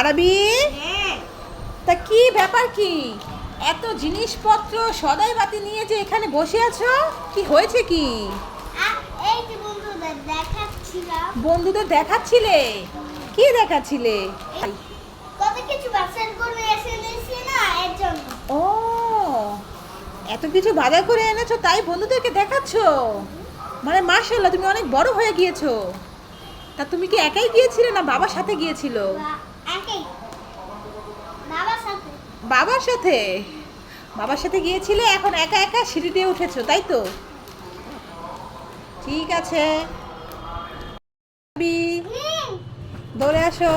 আরবি? হ্যাঁ। তা কি ব্যাপার কি? এত জিনিসপত্র সদাই বাতি নিয়ে যে এখানে বসে আছো? কি হয়েছে কি? বন্ধুদের দেখাচ্ছিলে? কি দেখাচ্ছিলে? ও এত কিছু বাজার করে এনেছো তাই বন্ধুদেরকে দেখাচ্ছ? মানে মাশাল্লাহ তুমি অনেক বড় হয়ে গিয়েছো। তা তুমি কি একাই গিয়েছিলে না বাবার সাথে গিয়েছিল বা- একই বাবার সাথে বাবার সাথে? বাবার সাথে গিয়েছিলে, এখন একা একা সিঁড়ি দিয়ে উঠেছো, তাই তো? ঠিক আছে। দৌড়ে আসো।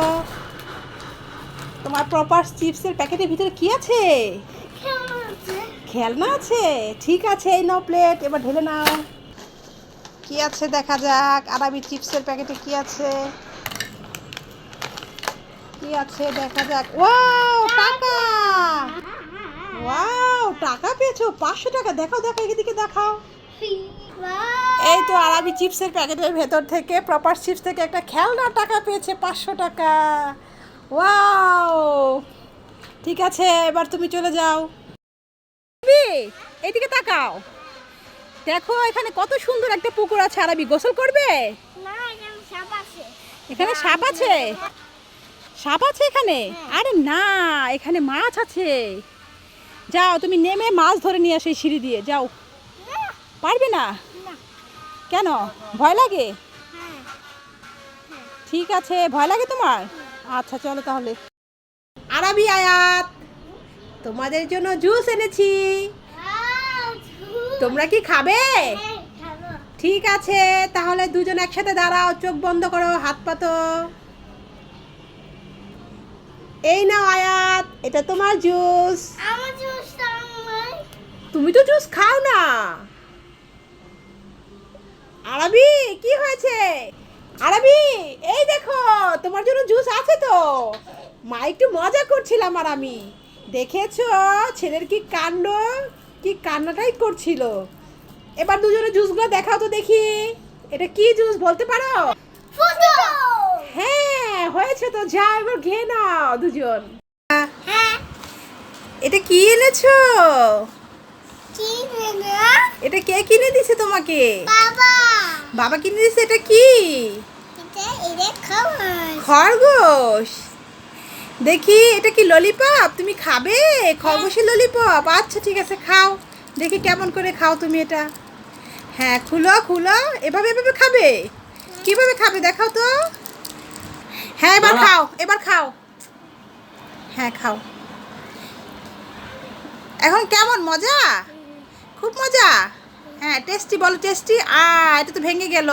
তোমার প্রপার চিপসের প্যাকেটের ভিতরে কি আছে? খেলনা আছে? ঠিক আছে, এই নাও প্লেট এবার ঢেলে নাও। কি আছে দেখা যাক, আরাবি চিপসের প্যাকেটে কি আছে? কি আছে দেখা যাক। ওয়াও, টাকা! পেয়েছ পাঁচশো টাকা। দেখাও দেখো এদিকে দেখাও। এই তো আরাবি চিপসের প্যাকেটের ভেতর থেকে প্রপার চিপস থেকে একটা খেলনা টাকা পেয়েছে পাঁচশো টাকা। ওয়াও! ঠিক আছে এবার তুমি চলে যাও। এইদিকে তাকাও। দেখো এখানে কত সুন্দর একটা পুকুর আছে। আরাবি গোসল করবে? না সাপ আছে। এখানে সাপ আছে? সাপ আছে এখানে? আরে না এখানে মাছ আছে। যাও, তুমি নেমে মাছ ধরে নিয়ে আসো সিঁড়ি দিয়ে, যাও। পারবে না? কেন? ভয় লাগে? ঠিক আছে, ভয় লাগে তোমার? আচ্ছা চলো তাহলে। আরাবি আয়াত, তোমাদের জন্য জুস এনেছি। তোমরা কি খাবে? ঠিক আছে, তাহলে দুজন একসাথে দাঁড়াও, চোখ বন্ধ করো, হাত পাতো এই এটা তোমার জুস। আমার আমার। তুমি তো জুস খাও না। আরবি কি হয়েছে? আরবি এই দেখো তোমার জন্য জুস আছে তো। মা একটু মজা করছিলাম আর আমি। দেখেছ ছেলের কি কাণ্ড? কি কান্নাটাই করছিল। এবার দুজনে জুসগুলো দেখাও তো দেখি। এটা কি জুস বলতে পারো? হ্যাঁ হয়েছে তো। যা এবার খেয়ে নাও দুজন। এটা কি এনেছো? এটা কে কিনে দিছে তোমাকে? বাবা। বাবা কিনে দিছে এটা কি? খরগোশ। দেখি এটা কি ললিপপ তুমি খাবে? খরগোশের ললিপপ আচ্ছা ঠিক আছে খাও। দেখি কেমন করে খাও তুমি এটা। হ্যাঁ খুলো খুলো। এভাবে এভাবে খাবে? কীভাবে খাবে দেখাও তো। হ্যাঁ এবার খাও এবার খাও। হ্যাঁ খাও। এখন কেমন, মজা? খুব মজা? হ্যাঁ টেস্টি বলো টেস্টি আ এটা তো ভেঙে গেল।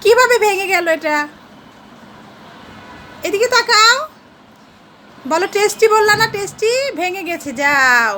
কীভাবে ভেঙে গেল এটা? এদিকে তাকাও। বলো টেস্টি বললা না টেস্টি ভেঙে গেছে, যাও।